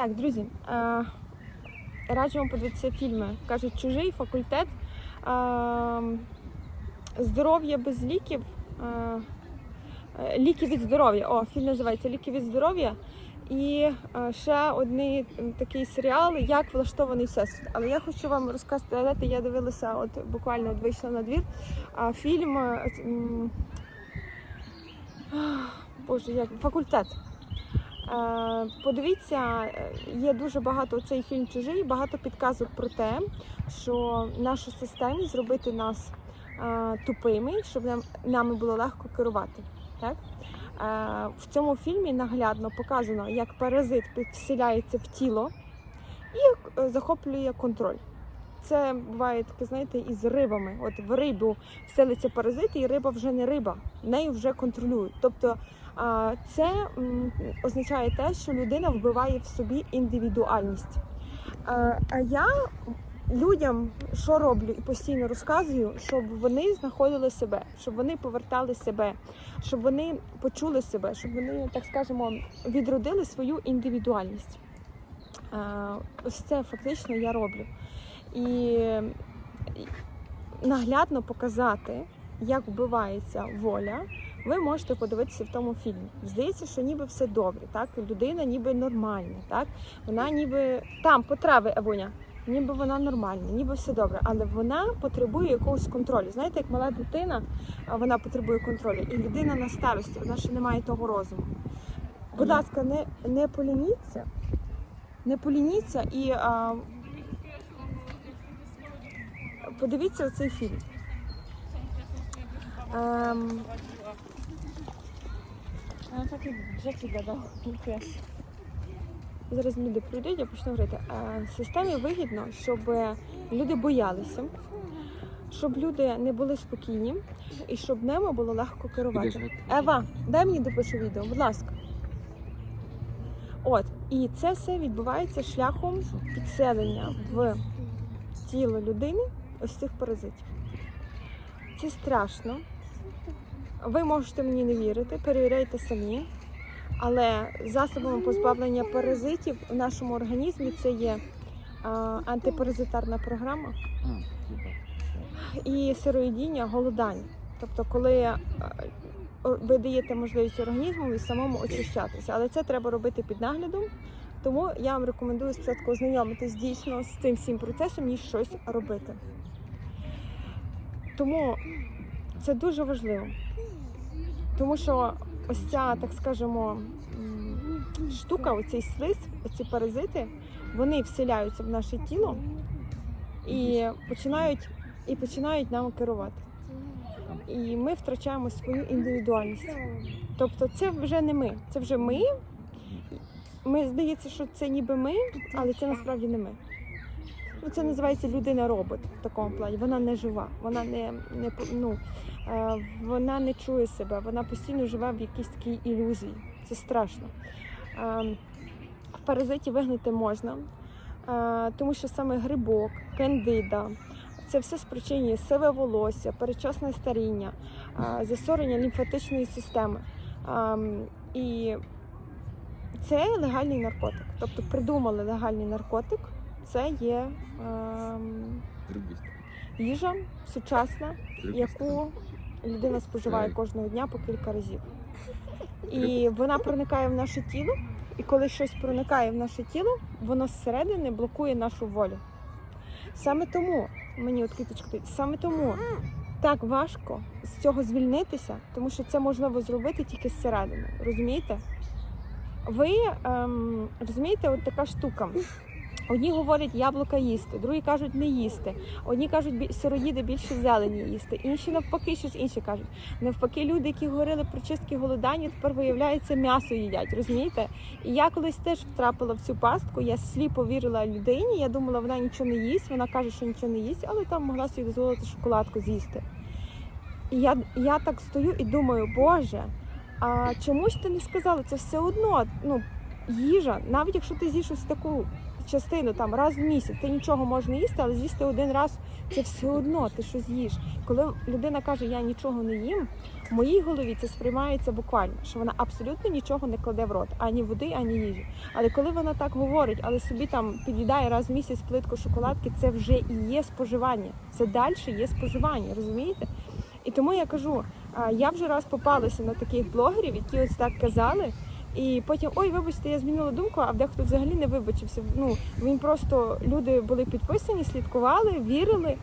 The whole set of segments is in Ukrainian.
Так, друзі, е, раджу вам подивитися фільми. Кажуть, чужий факультет, е, здоров'я без ліків. Е, Ліки від здоров'я. О, фільм називається Ліки від здоров'я. І ще один такий серіал, як влаштований всесвіт. Але я хочу вам розказати, я дивилася, от буквально от вийшла на двір. Фільм Боже, як факультет. Е, Подивіться, е, є дуже багато цей фільм чужий, багато підказок про те, що нашу системі зробити нас е, тупими, щоб нам нами було легко керувати. Так? В цьому фільмі наглядно показано, як паразит підселяється в тіло і захоплює контроль. Це буває таке, знаєте, із рибами. От в рибу вселиться паразит, і риба вже не риба, нею вже контролюють. Тобто це означає те, що людина вбиває в собі індивідуальність. А я людям що роблю і постійно розказую, щоб вони знаходили себе, щоб вони повертали себе, щоб вони почули себе, щоб вони, так скажемо, відродили свою індивідуальність. Ось це фактично я роблю. І наглядно показати, як вбивається воля, ви можете подивитися в тому фільмі. Здається, що ніби все добре, так? Людина ніби нормальна, так? Вона ніби там потрави Евуня, ніби вона нормальна, ніби все добре, але вона потребує якогось контролю. Знаєте, як мала дитина, вона потребує контролю, і людина на старості, вона ще не має того розуму. Будь ласка, не, не полініться, не полініться і а, подивіться цей фільм. Ем, так і вже піде, зараз люди прийдуть, я почну говорити. Е, Системі вигідно, щоб люди боялися, щоб люди не були спокійні і щоб ними було легко керувати. Ева, дай мені допишу відео, будь ласка. От, і це все відбувається шляхом підселення в тіло людини ось цих паразитів. Це страшно. Ви можете мені не вірити, перевіряйте самі. Але засобами позбавлення паразитів в нашому організмі це є антипаразитарна програма і сироїдіння, голодання. Тобто, коли а, ви даєте можливість організму і самому очищатися, але це треба робити під наглядом. Тому я вам рекомендую спочатку ознайомитись дійсно з цим всім процесом, ніж щось робити. Тому це дуже важливо. Тому що ось ця, так скажемо, штука, оцей слиз, оці паразити, вони вселяються в наше тіло і починають, і починають нами керувати. І ми втрачаємо свою індивідуальність. Тобто це вже не ми, це вже ми. Ми здається, що це ніби ми, але це насправді не ми. Ну, це називається людина-робот в такому плані. Вона не жива, вона не, не ну, е, вона не чує себе, вона постійно живе в якійсь такій ілюзії. Це страшно. Е, в паразиті вигнати можна, е, тому що саме грибок, кандида. Це все спричинює сиве волосся, передчасне старіння, засорення лімфатичної системи. Ем, І це легальний наркотик. Тобто придумали легальний наркотик. Це є ем, їжа сучасна, яку людина споживає кожного дня по кілька разів. І вона проникає в наше тіло, і коли щось проникає в наше тіло, воно зсередини блокує нашу волю. Саме тому, мені от квіточка, саме тому так важко з цього звільнитися, тому що це можливо зробити тільки зсередини. Розумієте? Ви ем, розумієте, от така штука. Одні говорять яблука їсти, другі кажуть не їсти. Одні кажуть сироїди більше зелені їсти, інші навпаки щось інше кажуть. Навпаки, люди, які говорили про чистки голодання, тепер виявляється м'ясо їдять. Розумієте? І я колись теж втрапила в цю пастку. Я сліпо вірила людині. Я думала, вона нічого не їсть. Вона каже, що нічого не їсть, але там могла собі дозволити шоколадку з'їсти. І я, я так стою і думаю, Боже, а чому ж ти не сказала? Це все одно ну, їжа, навіть якщо ти з'їш ось таку частину там раз в місяць. Ти нічого можеш не їсти, але з'їсти один раз це все одно ти що з'їш. Коли людина каже, я нічого не їм, в моїй голові це сприймається буквально, що вона абсолютно нічого не кладе в рот, ані води, ані їжі. Але коли вона так говорить, але собі там під'їдає раз в місяць плитку шоколадки, це вже і є споживання. Це далі є споживання, розумієте? І тому я кажу, я вже раз попалася на таких блогерів, які ось так казали. І потім, ой, вибачте, я змінила думку, а дехто взагалі не вибачився. Ну він просто люди були підписані, слідкували, вірили,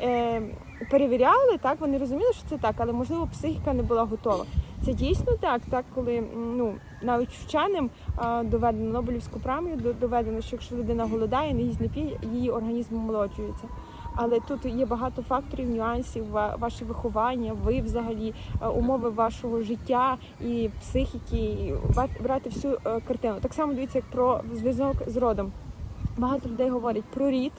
е, перевіряли. Так вони розуміли, що це так, але можливо психіка не була готова. Це дійсно так, так коли ну навіть вченим а, доведено Нобелівську премію до- доведено, що якщо людина голодає, не їсть не п'є, її організм омолоджується. Але тут є багато факторів, нюансів, ва- ваше виховання, ви взагалі е, умови вашого життя і психіки, і брати всю е, картину. Так само дивіться, як про зв'язок з родом. Багато людей говорять про рід,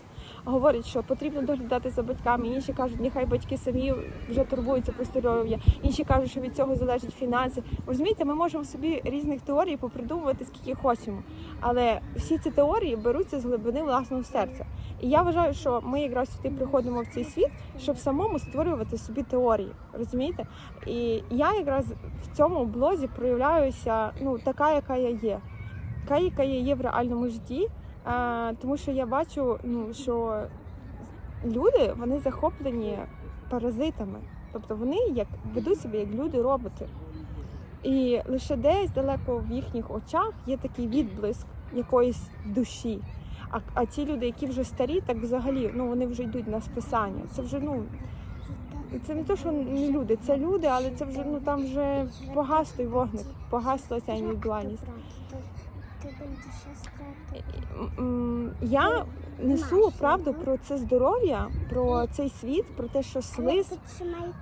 говорять, що потрібно доглядати за батьками. Інші кажуть, нехай батьки самі вже турбуються про здоров'я. Інші кажуть, що від цього залежать фінанси. Розумієте, ми можемо собі різних теорій попридумувати скільки хочемо, але всі ці теорії беруться з глибини власного серця. І я вважаю, що ми якраз сюди приходимо в цей світ, щоб самому створювати собі теорії. Розумієте? І я якраз в цьому блозі проявляюся ну така, яка я є, така, яка я є в реальному житті. Тому що я бачу, ну що люди вони захоплені паразитами, тобто вони як ведуть себе як люди-роботи. І лише десь далеко в їхніх очах є такий відблиск якоїсь душі. А, а ті люди, які вже старі, так взагалі ну вони вже йдуть на списання. Це вже ну це не то, що не люди, це люди, але це вже ну там вже погас вогник, погасла ця індивідуальність. Ти будеш ще М, Я несу правду про це здоров'я, про цей світ, про те, що слиз,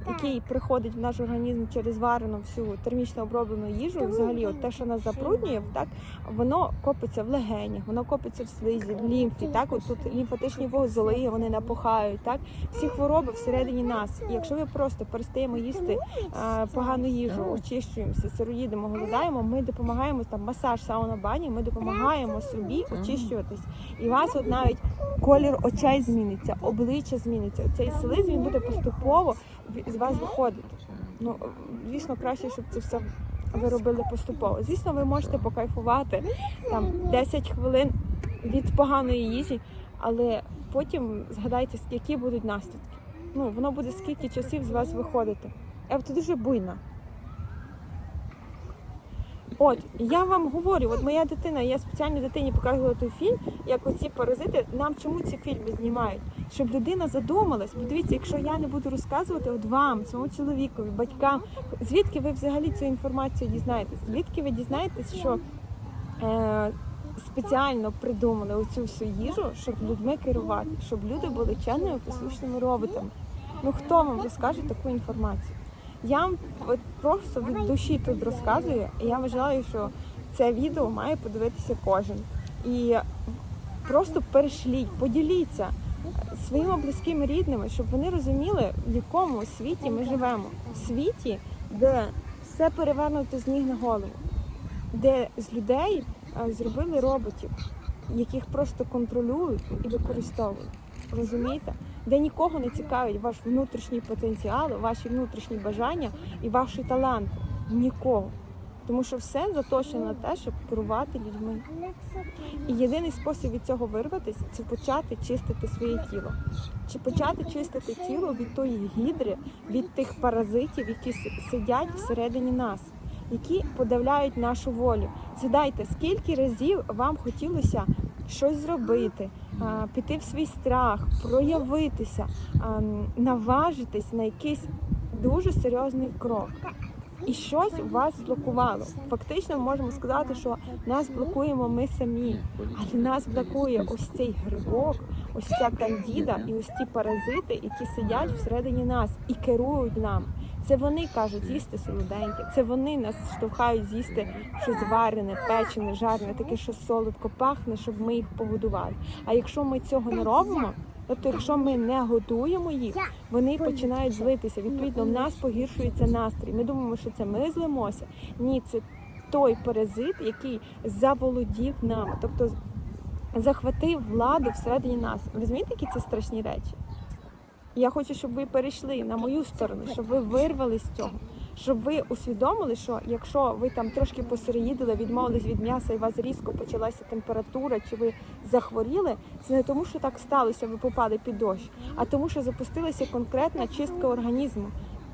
який приходить в наш організм через варену всю термічно оброблену їжу, взагалі, от те, що нас запруднює, так воно копиться в легенях, воно копиться в слизі, в лімфі. Так, от тут лімфатичні вузли, вони напухають. Так, всі хвороби всередині нас. І якщо ми просто перестаємо їсти а, погану їжу, очищуємося, сироїдимо, голодаємо, ми допомагаємо там масаж, сауна, бані, ми допомагаємо собі очищуватись. І вас от навіть колір очей зміниться, обличчя зміниться. Цей слиз він буде поступово з вас виходити. Ну, звісно, краще, щоб це все ви робили поступово. Звісно, ви можете покайфувати там 10 хвилин від поганої їжі, але потім згадайте, які будуть наслідки. Ну, воно буде скільки часів з вас виходити. А це дуже буйна. От, я вам говорю, от моя дитина, я спеціально дитині показувала той фільм, як оці паразити, нам чому ці фільми знімають? Щоб людина задумалась. Бо дивіться, якщо я не буду розказувати от вам, своєму чоловікові, батькам, звідки ви взагалі цю інформацію дізнаєтесь? Звідки ви дізнаєтесь, що е, спеціально придумали оцю всю їжу, щоб людьми керувати, щоб люди були чемними, послушними роботами? Ну хто вам розкаже таку інформацію? Я вам просто від душі тут розказую. і Я вважаю, що це відео має подивитися кожен. І просто перешліть, поділіться своїми близькими рідними, щоб вони розуміли, в якому світі ми живемо. В світі, де все перевернуто з ніг на голову, де з людей е, зробили роботів, яких просто контролюють і використовують. Розумієте? Де нікого не цікавить ваш внутрішній потенціал, ваші внутрішні бажання і ваші таланти. Нікого. Тому що все заточено на те, щоб керувати людьми. І єдиний спосіб від цього вирватися це почати чистити своє тіло. Чи почати чистити тіло від тої гідри, від тих паразитів, які сидять всередині нас, які подавляють нашу волю. Згадайте, скільки разів вам хотілося щось зробити, піти в свій страх, проявитися, наважитись на якийсь дуже серйозний крок. І щось вас блокувало. Фактично, ми можемо сказати, що нас блокуємо ми самі, але нас блокує ось цей грибок, ось ця кандіда і ось ті паразити, які сидять всередині нас і керують нам. Це вони кажуть з'їсти солоденьке, це вони нас штовхають з'їсти щось варене, печене, жарене, таке, що солодко пахне, щоб ми їх погодували. А якщо ми цього не робимо, тобто якщо ми не готуємо їх, вони починають злитися. Відповідно, в нас погіршується настрій. Ми думаємо, що це ми злимося. Ні, це той паразит, який заволодів нами. Тобто захватив владу всередині нас. Розумієте, які це страшні речі? Я хочу, щоб ви перейшли на мою сторону, щоб ви вирвали з цього, щоб ви усвідомили, що якщо ви там трошки посереїдили, відмовились від м'яса і у вас різко почалася температура, чи ви захворіли, це не тому, що так сталося, ви попали під дощ, а тому, що запустилася конкретна чистка організму.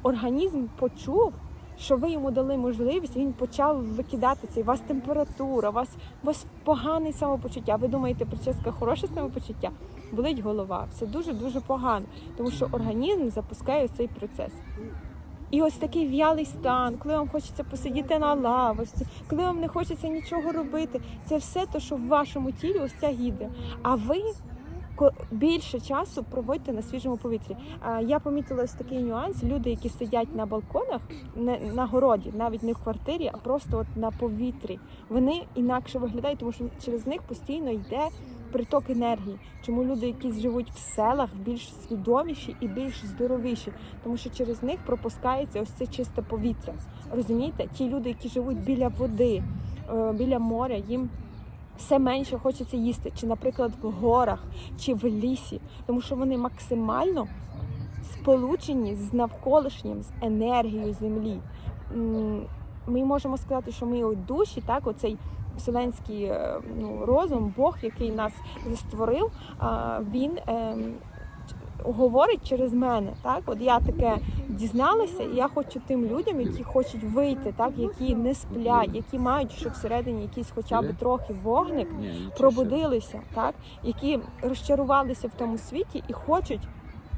Організм почув, що ви йому дали можливість, він почав викидати це. У вас температура, у вас, у вас погане самопочуття. Ви думаєте, прическа хороше самопочуття? Болить голова. Все дуже дуже погано, тому що організм запускає цей процес. І ось такий в'ялий стан, коли вам хочеться посидіти на лавочці, коли вам не хочеться нічого робити, це все те, що в вашому тілі ось ця гідра. А ви більше часу проводьте на свіжому повітрі. Я помітила ось такий нюанс. Люди, які сидять на балконах, не на городі, навіть не в квартирі, а просто от на повітрі, вони інакше виглядають, тому що через них постійно йде приток енергії. Чому люди, які живуть в селах, більш свідоміші і більш здоровіші, тому що через них пропускається ось це чисте повітря. Розумієте? Ті люди, які живуть біля води, е, біля моря, їм все менше хочеться їсти, чи, наприклад, в горах, чи в лісі, тому що вони максимально сполучені з навколишнім, з енергією землі. Ми можемо сказати, що ми у душі, так, оцей вселенський е, ну, розум, Бог, який нас створив, він ем, говорить через мене. Так, от я таке дізналася, і я хочу тим людям, які хочуть вийти, так, які не сплять, які мають ще всередині якийсь хоча б трохи вогник, пробудилися, так, які розчарувалися в тому світі і хочуть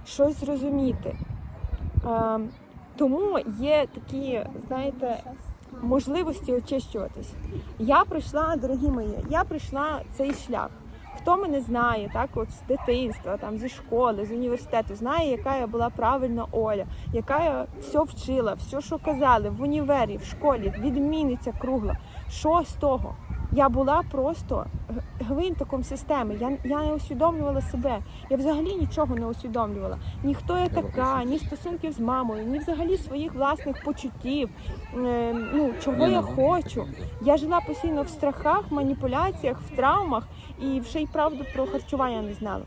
щось зрозуміти. Ем, тому є такі, знаєте, можливості очищуватись. Я прийшла, дорогі мої, я прийшла цей шлях. Хто мене знає, так от з дитинства, там зі школи, з університету, знає, яка я була правильна Оля, яка я все вчила, все, що казали в універі, в школі, відмінниця кругла. Що з того? Я була просто гвинтиком системи. Я, я не усвідомлювала себе. Я взагалі нічого не усвідомлювала. Ні хто я така, ні стосунків з мамою, ні взагалі своїх власних почуттів. е, ну чого я хочу. Я жила постійно в страхах, маніпуляціях, в травмах і ще й правду про харчування не знала.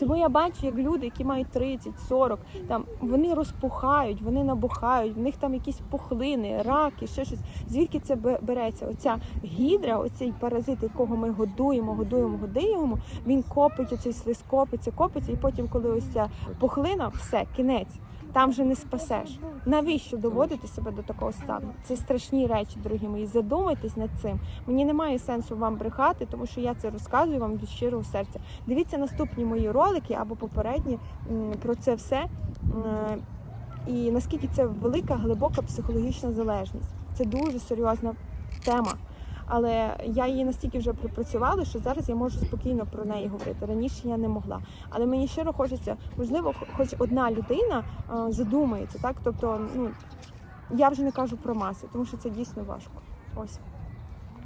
Тому я бачу, як люди, які мають 30, 40, там вони розпухають, вони набухають, в них там якісь пухлини, раки, ще щось. Звідки це береться? Оця гідра, оцей паразит, якого ми годуємо, годуємо, годуємо, він копить оцей слиз, копиться, копиться, і потім, коли ось ця пухлина, все, кінець. Там вже не спасеш. Навіщо доводити себе до такого стану? Це страшні речі, дорогі мої. Задумайтесь над цим. Мені немає сенсу вам брехати, тому що я це розказую вам від щирого серця. Дивіться наступні мої ролики або попередні про це все. І наскільки це велика, глибока психологічна залежність. Це дуже серйозна тема. Але я її настільки вже пропрацювала, що зараз я можу спокійно про неї говорити. Раніше я не могла. Але мені щиро хочеться, можливо, хоч одна людина задумається, так? Тобто, ну я вже не кажу про маси, тому що це дійсно важко. Ось.